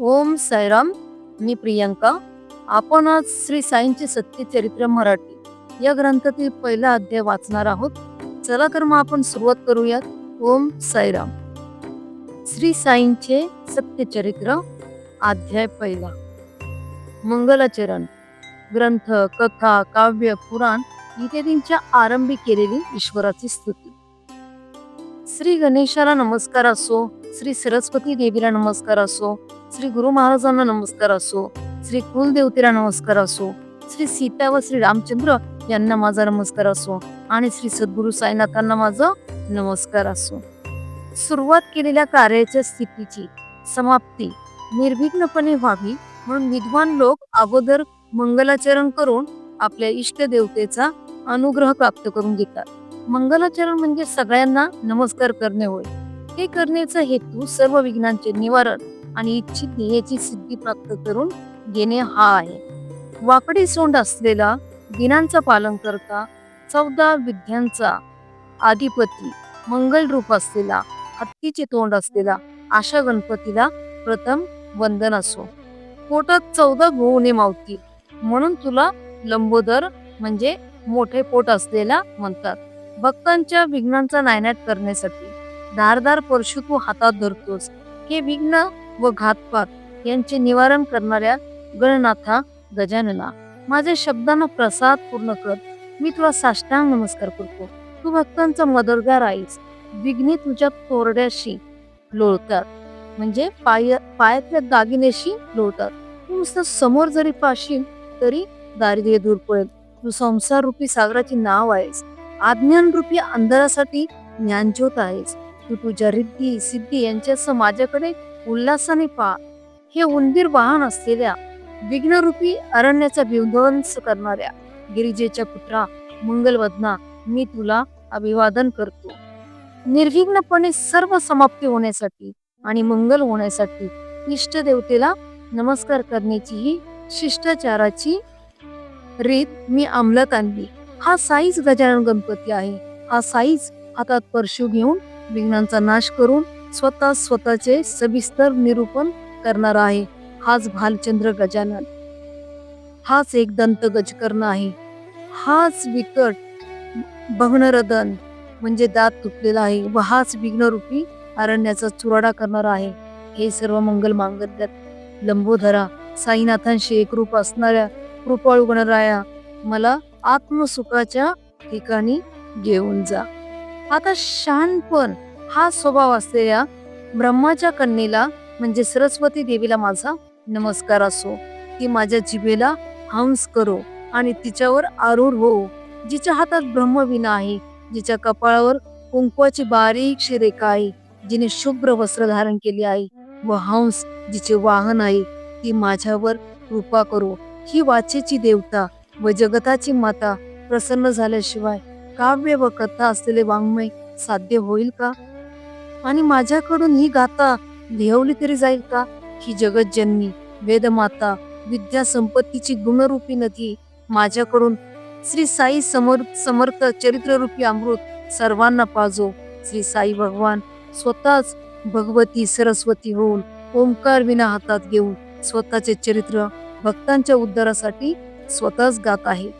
ओम साईराम मी प्रियंका. आपण आज श्री साईंचे सत्यचरित्र मराठी. या ग्रंथातील पहिला अध्याय वाचणार आहोत. चला तर मग आपण सुरुवात करूयात. ओम साईराम श्री साईंचे सत्यचरित्र अध्याय पहिला. मंगलाचरण. ग्रंथ कथा काव्य पुराण इत्यादींच्या आरंभी केलेली ईश्वराची स्तुती. श्री गणेशाला नमस्कार असो श्री सरस्वती देवीला नमस्कार असो श्री गुरु महाराजांना नमस्कार असो श्री कुलदेवतेला नमस्कार असो श्री सीता व श्री रामचंद्र यांना माझा नमस्कार असो आणि श्री सद्गुरु साईनाथांना माझा नमस्कार असो. सुरुवात केलेल्या कार्याच्या स्थितीची समाप्ती निर्विघ्नपणे व्हावी म्हणून विद्वान लोक अगोदर मंगलाचरण करून आपल्या इष्ट देवतेचा अनुग्रह प्राप्त करून घेतात. मंगलाचरण म्हणजे सगळ्यांना नमस्कार करणे होय. हे करण्याचा हेतू सर्व विघ्नांचे निवारण आणि इच्छित ध्येयाची सिद्धी प्राप्त करून घेणे हा आहे. वाकडी सोंड असलेला दिनांचा पालन करता चौदा विद्यांचा आधिपती मंगल रूप असलेला हत्तीचे तोंड असलेला आशा गणपतीला प्रथम वंदन असो. पोटात चौदा गोवणे मावतील. म्हणून तुला लंबोदर म्हणजे मोठे पोट असलेला म्हणतात. भक्तांच्या विघ्नांचा नायनाट करण्यासाठी धारदार परशु तू हातात धरतोस. हे विघ्न व घातपात यांचे निवारण करणाऱ्या गणनाथा गजानना. माझ्या शब्दांना प्रसाद पूर्ण कर. मी तुला साष्टांग नमस्कार करतो. तू भक्तांचा मदरगार आहेस. विघ्ने तुझ्या तोरड्याशी लोळतात. म्हणजे पाय पायातल्या दागिन्याशी लोळतात. तू नुसतं समोर जरी पाशील तरी दारिद्र्य दूर पडेल. तू संसार रूपी सागराची नाव आहेस. आज्ञान रूपी अंधारासाठी ज्ञानज्योत आहेस. तू तुझ्या रिद्धी सिद्धी यांच्यासह माझ्याकडे उल्हासाने पहा हे उंदीर वाहन असलेल्या विघ्नरूपी अरण्याचा विध्वंस करणाऱ्या गिरिजेच्या पुत्रा मंगलवदना मी तुला अभिवादन करतो. निर्विघ्नपणे सर्व समाप्ती होण्यासाठी आणि मंगल होण्यासाठी इष्ट देवतेला नमस्कार करण्याची ही शिष्टाचाराची रीत मी अंमलात आणली. हा साईज गजानन गणपती आहे. हा साईज हातात परशु घेऊन विघ्नांचा नाश करून स्वतः स्वतःचे सविस्तर निरूपण करणार आहे. हाच भालचंद्र गजानन. हाच एक दंत गजकर्ण आहे. हाच विकट भग्नरदन म्हणजे दात तुटलेला आहे व हाच विघ्नरूपी अरण्याचा चुराडा करणार आहे. हे सर्व मंगल मांगल्यात लंबोधरा साईनाथांशी एकरूप असणाऱ्या कृपाळू गणराया मला आत्मसुखाच्या ठिकाणी घेऊन जा. आता शहाणपण हा स्वभाव असलेल्या ब्रह्माच्या कन्येला म्हणजे सरस्वती देवीला माझा नमस्कार असो. ती माझ्या जिभेला हंस करो आणि तिच्यावर आरूढ हो. जिच्या हातात ब्रह्मविना आहे जिच्या कपाळावर कुंकवाची बारीकशी रेखा आहे जिने शुभ्र वस्त्र धारण केले आहे व हंस जिचे वाहन आहे ती माझ्यावर कृपा करो. ही वाचेची देवता व जगताची माता प्रसन्न झाल्याशिवाय काव्य व कथा असलेले वाङ्मय साध्य होईल का? आणि माझ्याकडून ही गाथा लिहवली तरी जाईल का? ही जगतजननी वेदमाता विद्या संपत्तीची गुणरूपी नदी माझ्याकडून श्री साई समर समर्थ चरित्ररूपी अमृत सर्वांना पाजो. श्री साई भगवान स्वतःच भगवती सरस्वती होऊन ओंकार विना हातात घेऊन स्वतःचे चरित्र भक्तांच्या उद्धारासाठी स्वतःच गात आहे.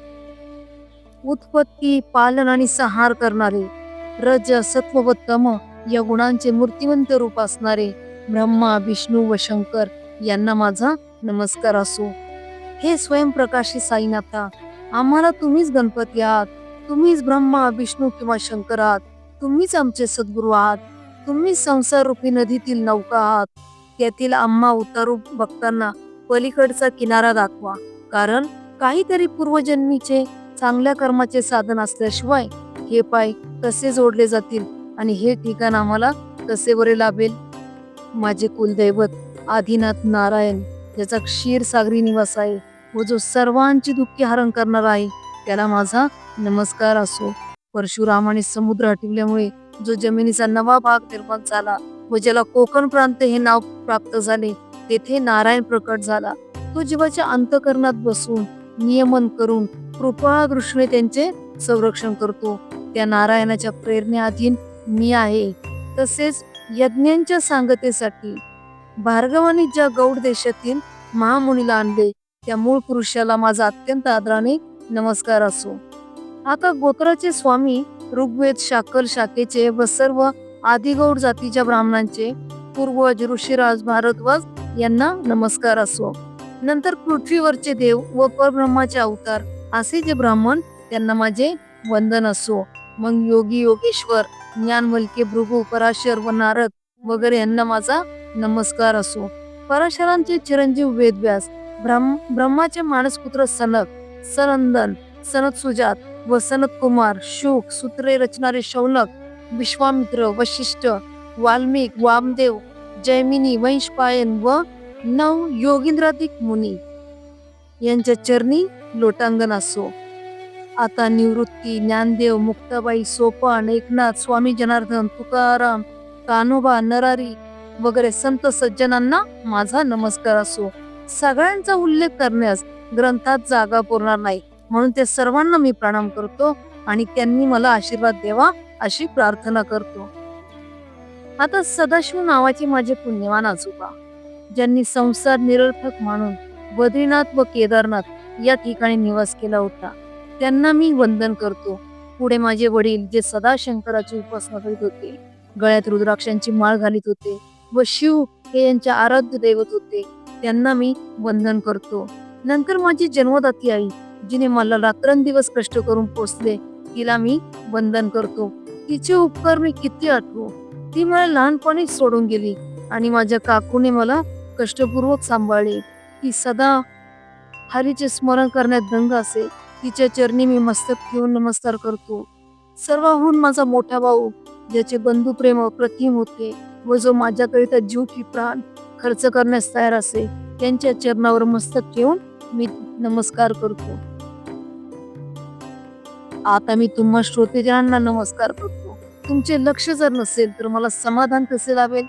उत्पत्ती पालन आणि संहार करणारे रज सत्व व तम या गुणांचे मूर्तिवंत रूप असणारे ब्रह्मा विष्णू व शंकर यांना माझा नमस्कार असो. हे स्वयंप्रकाशी साईनाथा आम्हाला तुम्हीच गणपती आहात. तुम्हीच ब्रह्मा विष्णू किंवा शंकर आहात. तुम्हीच आमचे सद्गुरू आहात. तुम्हीच संसार रूपी नदीतील नौका आहात. त्यातील आम्हा उतारू बघताना पलीकडचा किनारा दाखवा. कारण काहीतरी पूर्वजन्मीचे चांगल्या कर्माचे साधन असल्याशिवाय हे पाय कसे जोडले जातील? आणि हे ठिकाण आम्हाला कसे बरे लाभेल? माझे कुलदैवत आदिनाथ नारायण ज्याचा क्षीर सागरी निवास आहे व जो सर्वांची दुःखी हरण करणार आहे त्याला माझा नमस्कार असो. परशुरामाने समुद्र हटविल्यामुळे जो जमिनीचा नवा भाग निर्माण झाला व ज्याला कोकण प्रांत हे नाव प्राप्त झाले तेथे नारायण प्रकट झाला. तो जीवाच्या अंतकरणात बसून नियमन करून कृपा दृष्टीने त्यांचे संरक्षण करतो. त्या नारायणाच्या प्रेरणेअधीन मी आहे. तसेच यज्ञांच्या सांगतेसाठी भार्गवानी ज्या गौड देशातील महामुनीला आणले त्या मूळ पुरुषाला माझा अत्यंत आदराने नमस्कार असो. आता गोत्राचे स्वामी ऋग्वेद शाकल शाखेचे व सर्व आदिगौड जातीच्या ब्राह्मणांचे पूर्वज ऋषीराज भारद्वाज यांना नमस्कार असो. नंतर पृथ्वीवरचे देव व परब्रह्माचे अवतार असे जे ब्राह्मण त्यांना माझे वंदन असो. मग योगी योगेश्वर ज्ञानवल्के भृगू पराशर व नारद वगैरे यांना माझा नमस्कार असो. पराशरांचे चिरंजीव वेदव्यास ब्रह्म ब्रह्माचे मानसपुत्र सनक सनंदन सनत सुजात व सनत कुमार शुक सूत्रे रचणारे शौनक विश्वामित्र वशिष्ठ वाल्मिक वामदेव जैमिनी वंशपायन व नव योगींद्राधिक मुनी यांच्या चरणी लोटांगण असो. आता निवृत्ती ज्ञानदेव मुक्ताबाई सोपान एकनाथ स्वामी जनार्दन तुकाराम कान्होबा नरारी वगैरे संत सज्जनांना माझा नमस्कार असो. सगळ्यांचा उल्लेख करण्यास ग्रंथात जागा पुरणार नाही. म्हणून ते सर्वांना मी प्रणाम करतो आणि त्यांनी मला आशीर्वाद द्यावा अशी प्रार्थना करतो. आता सदाशिव नावाचे माझे पुण्यवान आजोबा ज्यांनी संसार निरर्थक मानून बद्रीनाथ व केदारनाथ या ठिकाणी निवास केला होता. त्यांना मी वंदन करतो. पुढे माझे वडील जे सदा शंकराची उपासना करीत होते गळ्यात रुद्राक्षांची माळ घालीत होते व शिव हे यांचे आराध्य दैवत होते त्यांना मी वंदन करतो. नंतर माझी जन्मदाती आई जिने मला रात्रंदिवस कष्ट करून पोचले तिला मी वंदन करतो. तिचे उपकार मी किती आठवू. ती मला लहानपणी सोडून गेली आणि माझ्या काकूने मला कष्टपूर्वक सांभाळले. ती सदा हरीचे स्मरण करण्यात दंग असे तिच्या चरणी मी मस्तक ठेवून नमस्कार करतो. सर्वाहून माझा मोठा भाऊ ज्याचे बंधू प्रेम अप्रतिम होते व जो माझ्याकरिता जीव की प्राण खर्च करण्यास तयार असे त्यांच्या चरणावर मस्तक ठेवून मी नमस्कार करतो. आता मी तुम्हा श्रोतेजनांना नमस्कार करतो. तुमचे लक्ष जर नसेल तर मला समाधान कसे लावेल?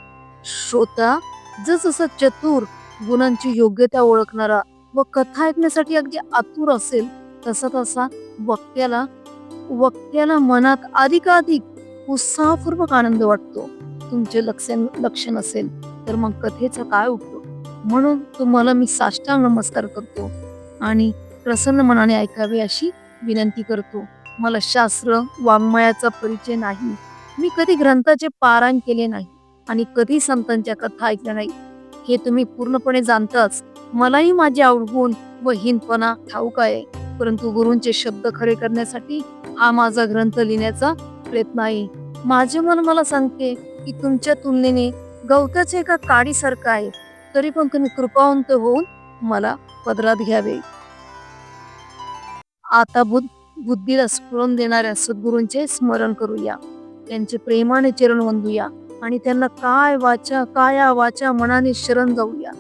श्रोता जसजसा चतुर गुणांची योग्यता ओळखणारा व कथा ऐकण्यासाठी अगदी आतुर असेल तसा तसा वक्त्याला वक्त्याला मनात अधिकाधिक उत्साहपूर्वक आनंद वाटतो. तुमचे लक्ष लक्ष नसेल तर मग कथेचा काय उपयोग? म्हणून तुम्हाला मी साष्टांग नमस्कार करतो आणि प्रसन्न मनाने ऐकावे अशी विनंती करतो. मला शास्त्र वाङ्मयाचा परिचय नाही. मी कधी ग्रंथाचे पारायण केले नाही आणि कधी संतांच्या कथा ऐकल्या नाही. हे तुम्ही पूर्णपणे जाणताच मलाही माझे आवडगुण व हिंदपणा ठाऊक आहे. परंतु गुरूंचे शब्द खरे करण्यासाठी हा माझा ग्रंथ लिहिण्याचा प्रयत्न आहे. माझे मन मला सांगते की तुमच्या तुलनेने गवताचे एका काडीसारखं आहे. तरी पण तुम्ही कृपावंत होऊन मला पदरात घ्यावे. आता बुद्ध बुद्धीला स्फुरण देणाऱ्या सद्गुरूंचे स्मरण करूया. त्यांचे प्रेमाने चरण वंदूया आणि त्यांना काय वाचा काया वाचा मनाने शरण जाऊया.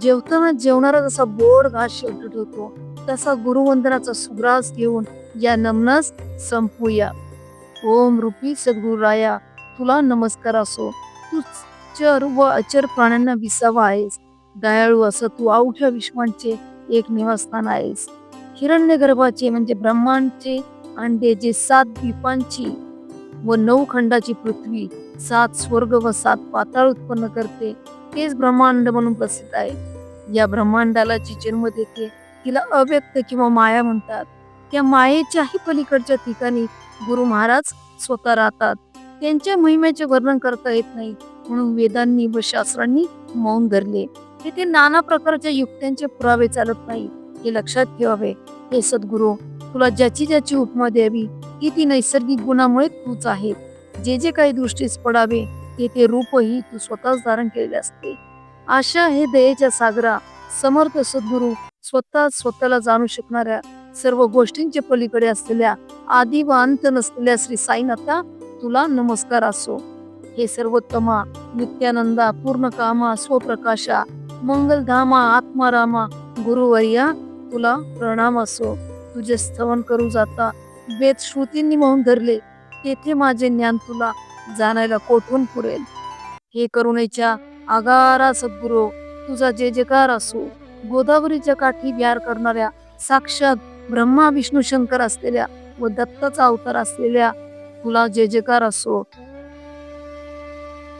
जेवताना जेवणारा जसा बोड घास शेवटी ठेवतो तसा गुरुवंदनाचा सुग्रास घेऊन या नमनास संपूया. ओम रूपी सद्गुराया तुला नमस्कार असो. तू चर व अचर प्राण्यांना विसावा आहेस. दयाळू असं तू अवघ्या विश्वांचे एक निवासस्थान आहेस. हिरण्य गर्भाचे म्हणजे ब्रह्मांडचे अंडे जे सात द्वीपांची व नऊ खंडाची पृथ्वी सात स्वर्ग व सात पाताळ उत्पन्न करते तेच ब्रह्मांड म्हणून प्रसिद्ध आहे. या ब्रह्मांडाला जी जन्म देते तिला अव्यक्त किंवा माया म्हणतात. त्या मायेच्याही पलीकडच्या ठिकाणी गुरु महाराज स्वतः राहतात. त्यांच्या महिम्याचे वर्णन करता येत नाही. म्हणून वेदांनी व शास्त्रांनी मौन धरले. तेथे नाना प्रकारच्या युक्त्यांचे पुरावे चालत नाही हे लक्षात ठेवावे. हे सद्गुरू तुला ज्याची ज्याची उपमा द्यावी ती ती नैसर्गिक गुणामुळे तूच आहे. जे जे काही दृष्टीस पडावे ते ते रूपही तू स्वतःच धारण केलेले असते. आशा हे दयेच्या सागरा समर्थ सद्गुरू स्वतः स्वतःला जाणू शकणाऱ्या सर्व गोष्टींच्या पलीकडे असलेल्या आदी व अंत नसलेल्या श्री साईनाथा तुला नमस्कार असो. हे सर्वोत्तमा नित्यानंदा पूर्ण कामा स्वप्रकाशा मंगलधामा आत्मारामा गुरुवर्या तुला प्रणाम असो. तुझे स्तवन करू जाता वेद श्रुतींनी म्हणून धरले तेथे माझे ज्ञान तुला जाणायला कोठून पुरेल? हे करुणेच्या आगारा सद्गुरू तुझा जे जयकार असो. गोदावरीच्या काठी व्यार करणाऱ्या साक्षात ब्रह्मा विष्णू शंकर असलेल्या व दत्ताचा अवतार असलेल्या तुला जे जयकार असो.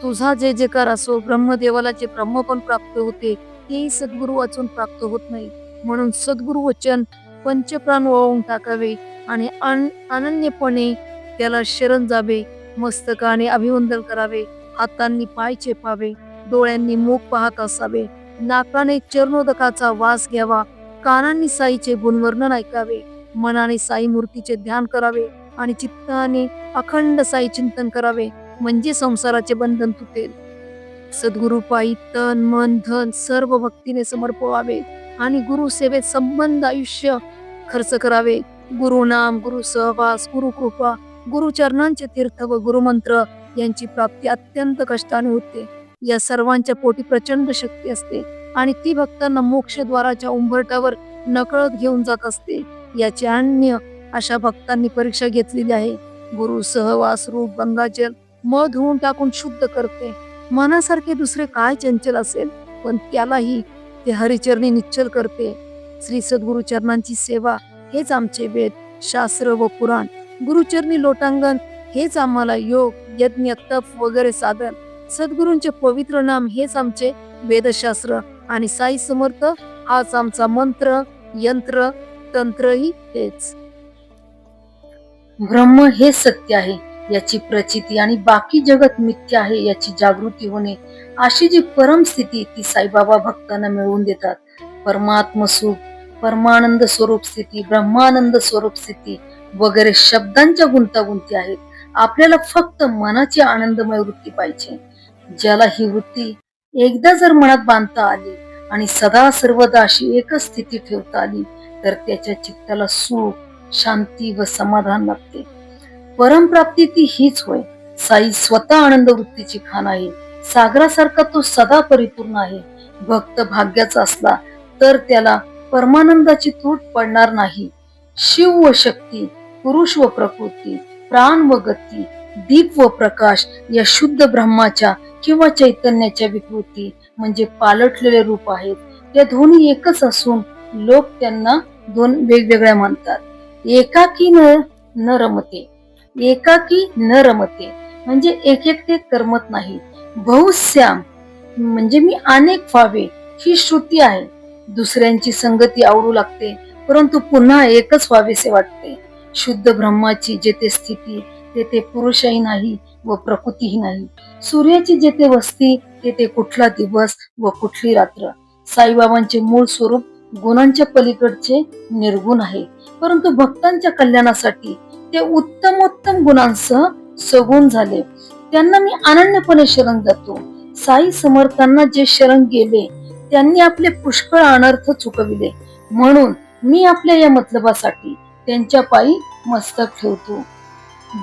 तुझा जे जेकार असो. ब्रह्मदेवाला जे ब्रह्म पण प्राप्त होते तेही सद्गुरु वाचून प्राप्त होत नाही. म्हणून सद्गुरु वचन पंचप्राण वळवून टाकावे आणि अन अनन्यपणे त्याला शरण जावे मस्तकाने अभिवंदन करावे हातांनी पाय चेपावे डोळ्यांनी मूग पाहत असावे. नाकाने चरणोदकाचा वास घ्यावा. कानांनी साईचे गुणवर्णन ऐकावे. मनाने साई मूर्तीचे ध्यान करावे आणि चित्ताने अखंड साई चिंतन करावे म्हणजे संसाराचे बंधन तुटेल. सद्गुरु पायी तन मन धन सर्व भक्तीने समर्पवावे आणि गुरु सेवेत संबंध आयुष्य खर्च करावे. गुरु नाम गुरु सहवास गुरु कृपा गुरु चरणांचे तीर्थ व गुरुमंत्र यांची प्राप्ती अत्यंत कष्टाने होते. या सर्वांच्या पोटी प्रचंड शक्ती असते आणि ती भक्तांना मोक्षद्वाराच्या उंबरट्यावर नकळत घेऊन जात असते. याची अन्य अशा भक्तांनी परीक्षा घेतलेली आहे. गुरु सहवास रूप गंगाजल मध होऊन टाकून शुद्ध करते. मनासारखे दुसरे काय चंचल असेल? पण त्यालाही ते हरिचरणी निश्चल करते. श्री सद्गुरु चरणांची सेवा हेच आमचे वेद शास्त्र व पुराण. गुरुचरणी लोटांगण हेच आम्हाला योग यज्ञ तप वगैरे साधन सद्गुरूंचे पवित्र नाम हेच आमचे वेदशास्त्र आणि साई समर्थ हाच आमचा मंत्र यंत्र तंत्रही हेच. ब्रह्म हे सत्य आहे याची प्रचिती आणि बाकी जगत मिथ्य आहे याची जागृती होणे. अशी जी परम स्थिती ती साईबाबा भक्तांना मिळवून देतात. परमात्म सुख परमानंद स्वरूप स्थिती ब्रह्मानंद स्वरूप स्थिती वगैरे शब्दांच्या गुंतागुंती आहेत. आपल्याला फक्त मनाची आनंदमय वृत्ती पाहिजे. ज्याला ही वृत्ती एकदा जर मनात बांधता आली आणि सदा सर्वदा अशी एकच स्थिती ठेवता आली तर त्याच्या चित्ताला सुख शांती व समाधान लागते. परमप्राप्ती ती हीच होय. साई स्वतः आनंद वृत्तीची खान आहे. सागरासारखा तो सदा परिपूर्ण आहे. भक्त भाग्याचा असला तर त्याला परमानंदाची तूट पडणार नाही. शिव व शक्ती पुरुष व प्रकृती प्राण व गती दीप व प्रकाश या शुद्ध ब्रह्माच्या किंवा चैतन्याच्या विकृती म्हणजे पालटलेले रूप आहेत. त्या दोन्ही एकच असून लोक त्यांना दोन वेगवेगळ्या मानतात. एकाकी न न रमते. एकाकी न रमते. म्हणजे एक एक ते करमत नाही. बहुश्याम म्हणजे मी अनेक व्हावे ही श्रुती आहे. दुसऱ्यांची संगती आवडू लागते परंतु पुन्हा एकच व्हावेसे वाटते. शुद्ध ब्रह्माची जेथे स्थिती तेथे पुरुषही नाही व प्रकृतीही नाही. सूर्याची जेथे वस्ती तेथे कुठला दिवस व कुठली रात्र? साईबाबांचे मूळ स्वरूप गुणांच्या पलीकडचे निर्गुण आहे. परंतु भक्तांच्या कल्याणासाठी ते उत्तमोत्तम गुणांसह सगुण झाले. त्यांना मी अनन्यपणे शरण जातो. साई समर्थांना जे शरण गेले त्यांनी आपले पुष्कळ अनर्थ चुकविले. म्हणून मी आपल्या या मतलबासाठी त्यांच्या पायी मस्तक ठेवतो.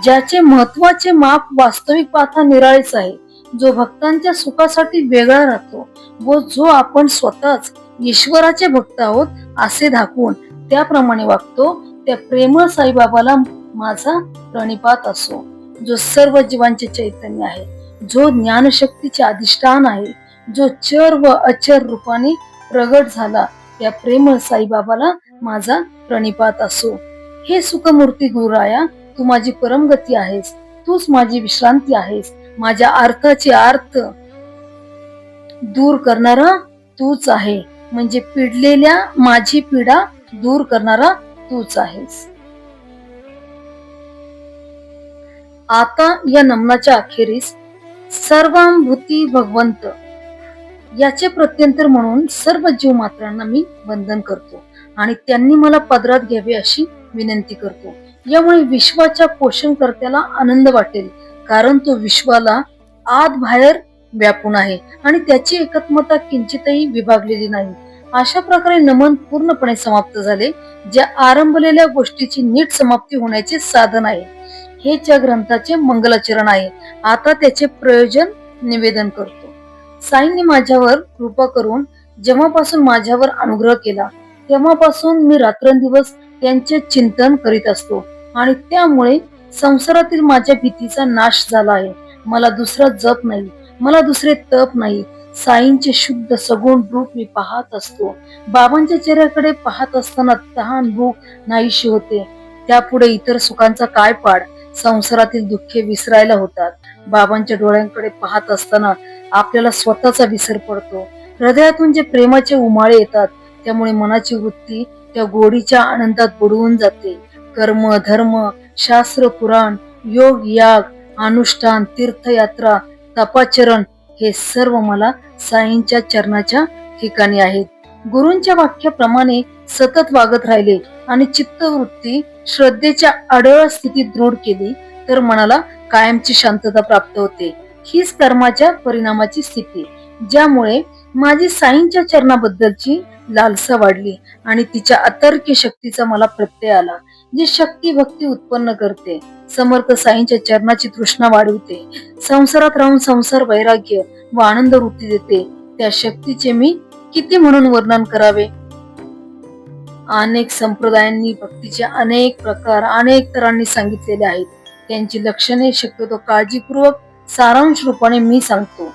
ज्याचे महत्त्वाचे माप वास्तविक पाथा निराळेच आहे. जो भक्तांच्या सुखासाठी वेगळा राहतो व जो आपण स्वतःच ईश्वराचे भक्त आहोत असे दाखवून त्याप्रमाणे वागतो त्या प्रेमळ साईबाबाला माझा प्रणिपात असो. जो सर्व जीवांचे चैतन्य आहे जो ज्ञानशक्तीचे अधिष्ठान आहे जो चर व अचर रूपाने प्रगट झाला त्या प्रेमळ साईबाबाला माझा प्रणिपात असो. हे सुखमूर्ती गुरुराया तू माझी परमगती आहेस. तूच माझी विश्रांती आहेस. माझ्या अर्थाचे अर्थ दूर करणारा तूच आहे. म्हणजे पिडलेल्या माझी पीडा दूर करणारा तूच आहेस. आता या नमनाच्या अखेरीस सर्वांभूती भगवंत. याचे प्रत्यंतर म्हणून सर्व जीव मात्रांना मी वंदन करतो. आणि त्यांनी मला पदरात घ्यावे अशी विनंती करतो. यामुळे विश्वाच्या पोषणकर्त्याला आनंद वाटेल. कारण तो विश्वाला आत बाहेर व्यापून आहे आणि त्याची एकत्मता किंचितही विभागलेली नाही. अशा प्रकारे नमन पूर्णपणे समाप्त झाले ज्या आरंभलेल्या गोष्टीची नीट समाप्ती होण्याचे साधन आहे. हे त्या ग्रंथाचे मंगलाचरण आहे आता त्याचे प्रयोजन निवेदन करतो. साईंनी माझ्यावर कृपा करून जेव्हापासून माझ्यावर अनुग्रह केला तेव्हापासून मी रात्रंदिवस त्यांचे चिंतन करीत असतो. आणि त्यामुळे संसारातील माझ्या भीतीचा नाश झाला आहे. मला दुसरा जप नाही. मला दुसरे तप नाही. साईंचे शुद्ध सगुण रूप मी पाहत असतो. बाबांच्या चेहऱ्याकडे पाहत असताना तहान भूक नाहीशी होते. त्यापुढे इतर सुखांचा काय पाड? संसारातील दुःखे विसरायला होतात. बाबांच्या डोळ्यांकडे पाहत असताना आपल्याला स्वतःचा विसर पडतो. हृदयातून जे प्रेमाचे उमाळे येतात त्यामुळे मनाची वृत्ती त्या गोडीच्या आनंदात बुडवून जाते. कर्म धर्म शास्त्र पुराण योग याग अनुष्ठान तीर्थयात्रा तपाचरण हे सर्व मला साईंच्या चरणाच्या ठिकाणी आहेत. गुरूंच्या वाक्याप्रमाणे सतत वागत राहिले आणि चित्तवृत्ती श्रद्धेच्या अडळ स्थितीत दृढ केली तर मनाला कायमची शांतता प्राप्त होते. हीच कर्माच्या परिणामाची स्थिती ज्यामुळे माझी साईंच्या चरणाबद्दलची लालसा वाढली आणि तिच्या अतर्क्य शक्तीचा मला प्रत्यय आला जी शक्ती भक्ती उत्पन्न करते. समर्थ साईंच्या चरणाची तृष्णा वाढवते संसारात राहून संसार वैराग्य व आनंद वृत्ती देते. त्या शक्तीचे मी किती म्हणून वर्णन करावे? अनेक संप्रदायांनी भक्तीचे अनेक प्रकार अनेक तरांनी सांगितलेले आहेत. त्यांची लक्षणे शक्यतो काळजीपूर्वक सारांश रूपाने मी सांगतो.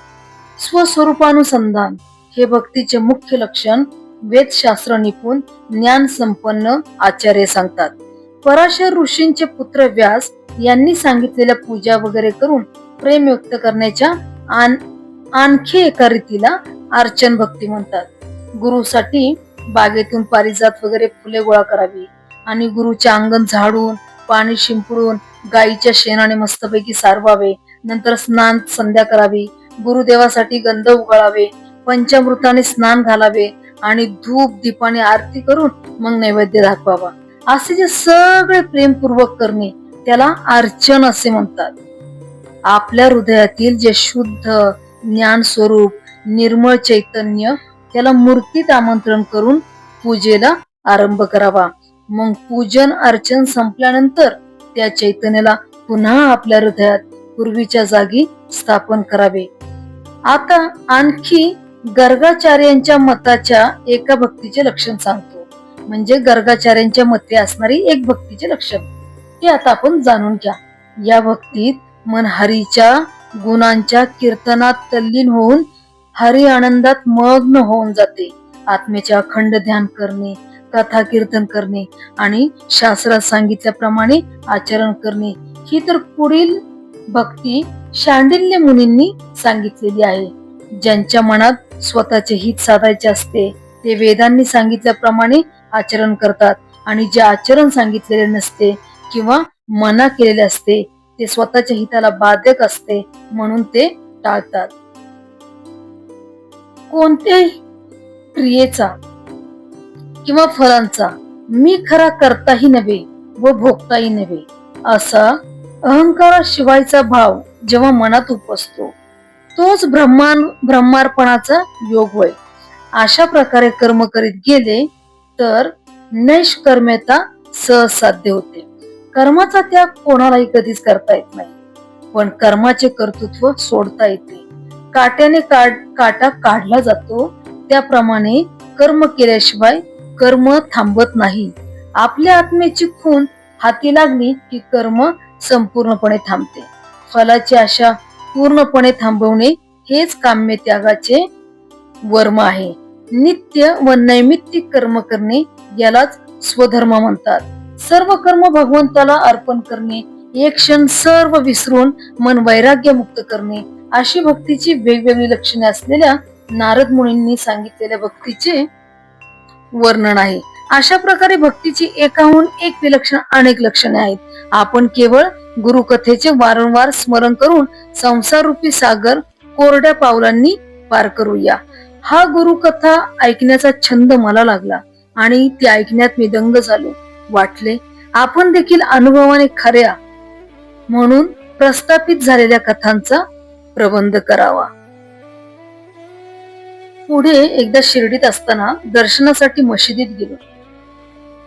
स्वस्वरूपानुसंधान हे भक्तीचे मुख्य लक्षण वेदशास्त्र निपुण ज्ञान संपन्न आचार्य सांगतात. पराशर ऋषींचे पुत्र व्यास यांनी सांगितलेल्या पूजा वगैरे करून प्रेम व्यक्त करण्याच्या आणखी एका रीतीला अर्चन भक्ती म्हणतात. गुरुसाठी बागेतून पारिजात वगैरे फुले गोळा करावी आणि गुरुचे अंगण झाडून पाणी शिंपडून गाईच्या शेणाने मस्तपैकी सारवावे नंतर स्नान संध्या करावी गुरुदेवासाठी गंध उगाळावे पंचामृताने स्नान घालावे आणि धूप दीपाने आरती करून मग नैवेद्य दाखवावा. असे जे सगळे प्रेमपूर्वक करणे त्याला अर्चन असे म्हणतात. आपल्या हृदयातील जे शुद्ध ज्ञान स्वरूप निर्मळ चैतन्य त्याला मूर्तीत आमंत्रण करून पूजेला आरंभ करावा. मग पूजन अर्चन संपल्यानंतर त्या चैतन्याला पुन्हा आपल्या हृदयात पूर्वीच्या जागी स्थापन करावे. आता आणखी गर्गाचार्यांच्या मताच्या एका भक्तीचे लक्षण सांगतो. म्हणजे गर्गाचार्यांच्या मते असणारी एक भक्तीचे लक्षण. ते आता आपण जाणून घ्या. या भक्तीत मन हरीच्या गुणांच्या कीर्तनात तल्लीन होऊन हरी आनंदात मग्न होऊन जाते. आत्म्याचे अखंड ध्यान करणे कथा कीर्तन करणे आणि शास्त्रात सांगितल्याप्रमाणे आचरण करणे ही तर पुढील भक्ती शांडिल्य मुनींनी सांगितलेली आहे. ज्यांच्या मनात स्वतःचे हित साधायचे असते ते वेदांनी सांगितल्याप्रमाणे आचरण करतात. आणि जे आचरण सांगितलेले नसते किंवा मना केलेले असते ते स्वतःच्या हिताला बाधक असते म्हणून ते टाळतात. कोणत्याही क्रियेचा किंवा फलांचा मी खरा करताही नव्हे व भोगताही नव्हे असा अहंकाराशिवायचा भाव जेव्हा मनात उपसतो. तोच ब्रह्मान ब्रह्मार्पणाचा योग होय. अशा प्रकारे कर्म करीत गेले तर नैष्कर्म्यता सहज साध्य होते. कर्माचा त्याग कोणालाही कधीच करता येत नाही. पण कर्माचे कर्तृत्व सोडता येते. काट्याने काट काटा काढला जातो. त्याप्रमाणे कर्म केल्याशिवाय कर्म थांबत नाही. आपल्या आत्म्याची खून हाती लागली की कर्म संपूर्णपणे थांबते. फलाची आशा पूर्णपणे थांबवणे हेच काम्य त्यागाचे वर्म आहे. नित्य व नैमित्तिक कर्म करणे यालाच स्वधर्म म्हणतात. सर्व कर्म भगवंताला अर्पण करणे एक क्षण सर्व विसरून मन वैराग्य मुक्त करणे अशी भक्तीची वेगवेगळी लक्षणे असलेल्या नारद मुनींनी सांगितलेल्या भक्तीचे वर्णन आहे. अशा प्रकारे भक्तीची एकाहून एक विलक्षण अनेक लक्षणे आहेत. आपण केवळ गुरुकथेचे वारंवार स्मरण करून संसार रूपी सागर कोरड्या पावलांनी पार करूया. हा गुरुकथा ऐकण्याचा छंद मला लागला आणि ती ऐकण्यात मी दंग झालो. वाटले आपण देखील अनुभवाने खऱ्या म्हणून प्रस्थापित झालेल्या कथांचा प्रबंध करावा. पुढे एकदा शिर्डीत असताना दर्शनासाठी मशिदीत गेलो.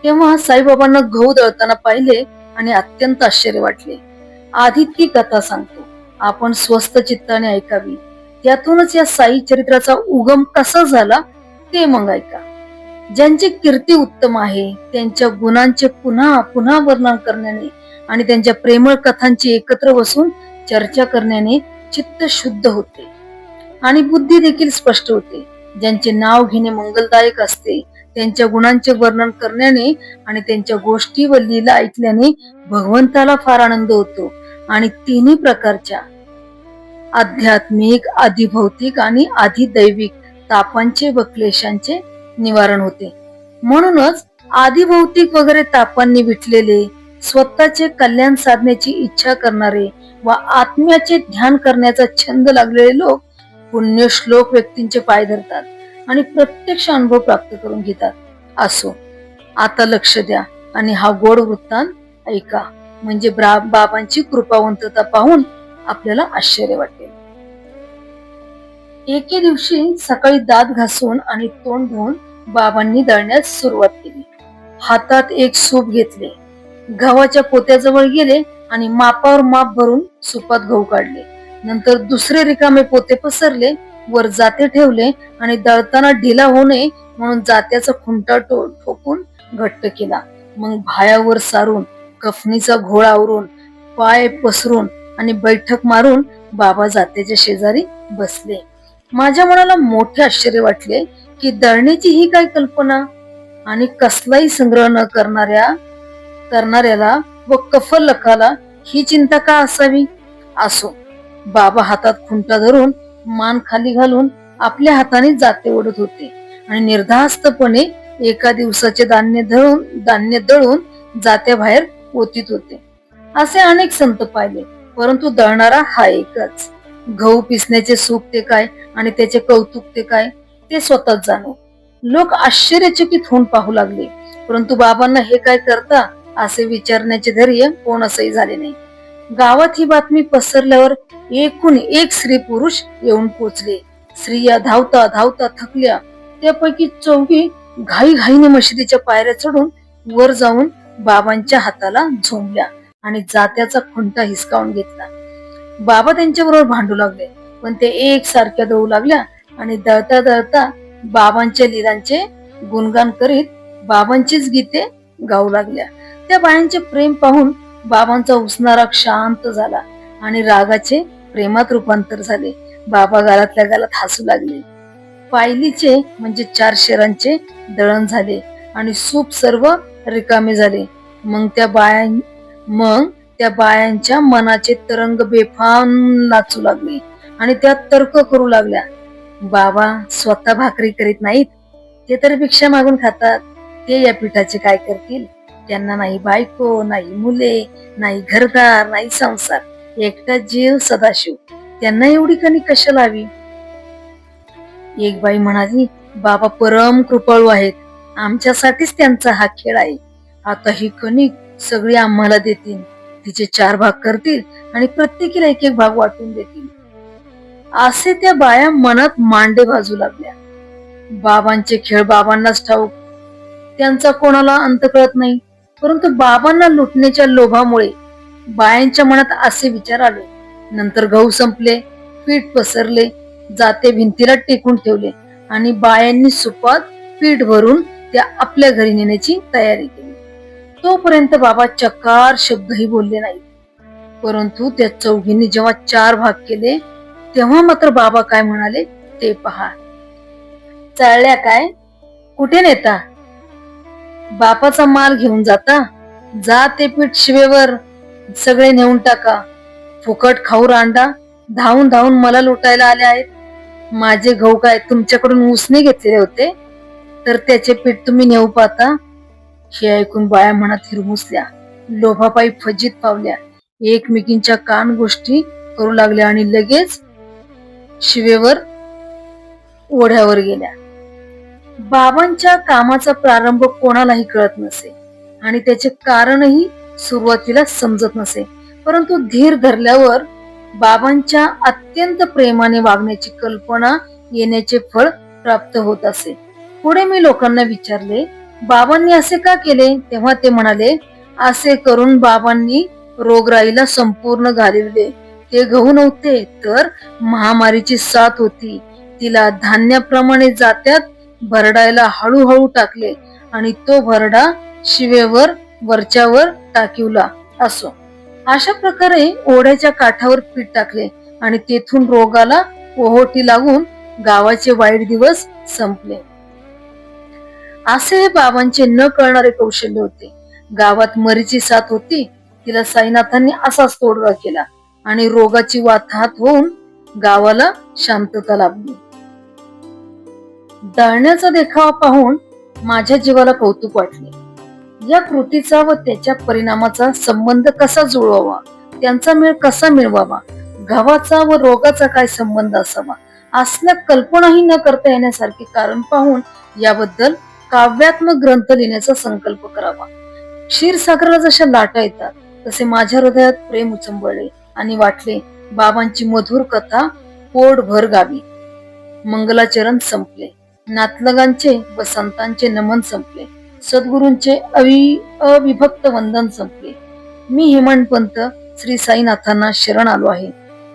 तेव्हा साईबाबांना गहू दळताना पाहिले आणि अत्यंत आश्चर्य वाटले. आधी ती कथा सांगतो. आपण स्वस्त चित्ताने ऐकावी. त्यातूनच या साई चरित्राचा उगम कसा झाला ते मग ऐका. ज्यांची कीर्ती उत्तम आहे त्यांच्या गुणांचे पुन्हा पुन्हा वर्णन करण्याने आणि त्यांच्या प्रेमळ कथांची एकत्र बसून चर्चा करण्याने चित्त शुद्ध होते. आणि बुद्धी देखील स्पष्ट होते. ज्यांचे नाव घेणे मंगलदायक असते त्यांच्या गुणांचे वर्णन करण्याने आणि त्यांच्या गोष्टी व लीला ऐकल्याने भगवंताला फार आनंद होतो. आणि तिन्ही प्रकारच्या आध्यात्मिक आधिभौतिक आणि आधिदैविक तापांचे व क्लेशांचे निवारण होते. म्हणूनच आधिभौतिक वगैरे तापांनी विटलेले स्वतःचे कल्याण साधण्याची इच्छा करणारे व आत्म्याचे ध्यान करण्याचा छंद लागलेले लोक पुण्य श्लोक व्यक्तींचे पाय धरतात. आणि प्रत्यक्ष अनुभव प्राप्त करून घेतात. असो आता लक्ष द्या आणि हा गोड वृत्तांत ऐका. म्हणजे बाबांची कृपावंतता पाहून आपल्याला आश्चर्य वाटेल. एके दिवशी सकाळी दात घासून आणि तोंड धुवून बाबांनी दळण्यास सुरुवात केली. हातात एक सूप घेतले. गव्हाच्या पोत्याजवळ गेले आणि मापावर माप भरून सुपात गहू काढले. नंतर दुसरे रिकामे पोते पसरले वर जाते ठेवले आणि दळताना ढिला होऊ नये म्हणून जात्याचा खुंटा ठोकून घट्ट केला. मग भायावर सारून कफनीचा घोळा आवरून पाय पसरून आणि बैठक मारून बाबा जात्याच्या शेजारी बसले. माझ्या मनाला मोठे आश्चर्य वाटले की दळण्याची ही काय कल्पना? आणि कसलाही संग्रह न करणाऱ्या करणाऱ्याला व कफल लखाला ही चिंता का असावी? असो बाबा हातात खुंटा धरून मान खाली घालून आपल्या हाताने जाते ओढत होते. आणि निर्धास्तपणे एका दिवसाचे धान्य दळून धान्य दळून जात्या बाहेर ओतीत होते. असे अनेक संत पाहिले परंतु दळणारा हा एकच. गहू पिसण्याचे सुख ते काय आणि त्याचे कौतुक ते काय ते स्वतःच जाणो. लोक आश्चर्यचकित होऊन पाहू लागले परंतु बाबांना हे काय करता असे विचारण्याचे धैर्य कोणासही झाले नाही. गावात ही बातमी पसरल्यावर एकूण एक स्त्री पुरुष येऊन पोचले. स्त्रिया धावता धावता थकल्या. त्यापैकी चौघी घाई घाईने मशिदीच्या पायऱ्या चढून वर जाऊन बाबांच्या हाताला झोंबल्या आणि जात्याचा खुंटा हिसकावून घेतला. बाबा त्यांच्याबरोबर भांडू लागले पण ते एक सारख्या दळू लागल्या आणि दळता दळता बाबांच्या लीलांचे गुणगान करीत बाबांचीच गीते गाऊ लागल्या. त्या बायांचे प्रेम पाहून बाबांचा उसणारा शांत झाला आणि रागाचे प्रेमात रूपांतर झाले. बाबा गालातल्या गालात हसू लागले. पायलीचे म्हणजे चार शेरांचे दळण झाले आणि सूप सर्व रिकामे झाले. मग त्या बाया मग त्या बायांच्या मनाचे तरंग बेफाम नाचू लागले आणि त्या तर्क करू लागल्या. बाबा स्वतः भाकरी करीत नाहीत ते तर भिक्षा मागून खातात. ते या पिठाचे काय करतील? त्यांना नाही बायको नाही मुले नाही घरदार नाही संसार. एकटा जीव सदाशिव. त्यांना एवढी कणी कशाला हवी एक बाई म्हणाली बाबा परम कृपाळू आहेत. आमच्यासाठीच त्यांचा हा खेळ आहे. आता ही कणिक सगळी आम्हाला देतील. तिचे चार भाग करतील आणि प्रत्येकीला एक एक भाग वाटून देतील. असे त्या बाया मनात मांडे भाजू लागल्या. बाबांचे खेळ बाबांनाच ठाऊक. त्यांचा कोणाला अंत कळत नाही. परंतु बाबांना लुटण्याच्या लोभामुळे बायांच्या मनात असे विचार आले. नंतर गहू संपले पीठ पसरले जाते भिंतीला टेकून ठेवले आणि बायांनी सुपात पीठ भरून त्या आपल्या घरी नेण्याची तयारी केली. तोपर्यंत बाबा चकार शब्दही बोलले नाही परंतु त्या चौघींनी जेव्हा चार भाग केले तेव्हा मात्र बाबा काय म्हणाले ते पहा. चालल्या काय? कुठे नेता? बापाचा माल घेऊन जाता? जा ते पीठ शिवेवर. सगळे नेऊन टाका. फुकट खाऊ रांडा. धावून धावून मला लुटायला आले आहेत. माझे गहू काय तुमच्याकडून उसने घेतलेले होते? तर त्याचे पीठ तुम्ही नेऊ पाहता. हे ऐकून बाया मनात हिरमुसल्या. लोभापायी फजित पावल्या. एकमेकींच्या कान गोष्टी करू लागल्या आणि लगेच शिवेवर ओढ्यावर गेल्या. बाबांच्या कामाचा प्रारंभ कोणालाही कळत नसे आणि त्याचे कारणही सुरुवातीला समजत नसे. परंतु धीर धरल्यावर बाबांच्या अत्यंत प्रेमाने वागण्याची कल्पना येण्याचे फळ प्राप्त होत असे. पुढे मी लोकांना विचारले बाबांनी असे का केले? तेव्हा ते म्हणाले असे करून बाबांनी रोगराईला संपूर्ण घालविले. ते गहू नव्हते तर महामारीची साथ होती. तिला धान्याप्रमाणे जात्यात भरडायला हळूहळू टाकले आणि तो भरडा शिवेवर वरच्यावर टाकिवला असो. अशा प्रकारे ओढ्याच्या काठावर पीठ टाकले आणि तेथून रोगाला ओहोटी लागून गावाचे वाईट दिवस संपले. असे हे बाबांचे न कळणारे कौशल्य होते. गावात मरीची साथ होती. तिला साईनाथांनी असाच तोडगा केला आणि रोगाची वाताहत होऊन गावाला शांतता लाभली. दळण्याचा देखावा पाहून माझ्या जीवाला कौतुक वाटले. या कृतीचा व त्याच्या परिणामाचा संबंध कसा जुळवावा? त्यांचा मेळ कसा मिळवावा? घावाचा व रोगाचा काय संबंध असावा? असल्या कल्पनाही न करता येण्यासारखे कारण पाहून याबद्दल काव्यात्मक ग्रंथ लिहिण्याचा संकल्प करावा. क्षीरसागराला जशा लाटा येतात तसे माझ्या हृदयात प्रेम उचंबळले आणि वाटले बाबांची मधुर कथा पोट भर गावी. मंगलाचरण संपले. नातलगांचे व संतांचे नमन संपले. सद्गुरूंचे अवि अविभक्त वंदन संपले. मी हेमंतपंत श्री साईनाथांना शरण आलो आहे.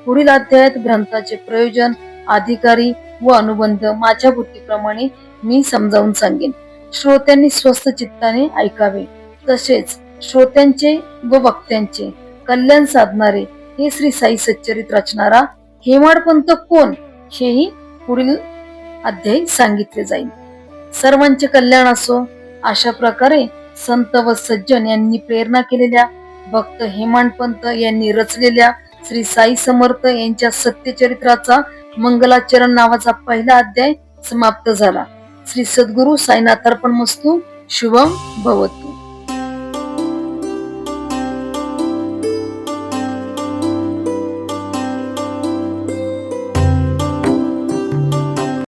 पुढील अध्यायात ग्रंथाचे प्रयोजन अधिकारी व अनुबंध माझ्या बुद्धीप्रमाणे मी समजावून सांगेन. श्रोत्यांनी स्वस्थ चित्ताने ऐकावे. तसेच श्रोत्यांचे व वक्त्यांचे कल्याण साधणारे हे श्री साई सच्चरित रचणारा हेमाडपंत कोण हेही पुढील अध्याय सांगितले जाईल. सर्वांचे कल्याण असो अशा प्रकारे संत व सज्जन यांनी प्रेरणा केलेल्या भक्त हेमाडपंत यांनी रचलेल्या श्री साई समर्थ यांच्या सत्यचरित्राचा मंगलाचरण नावाचा पहिला अध्याय समाप्त झाला. श्री सद्गुरु साईनाथार्पण मस्तू शुभम भवतु.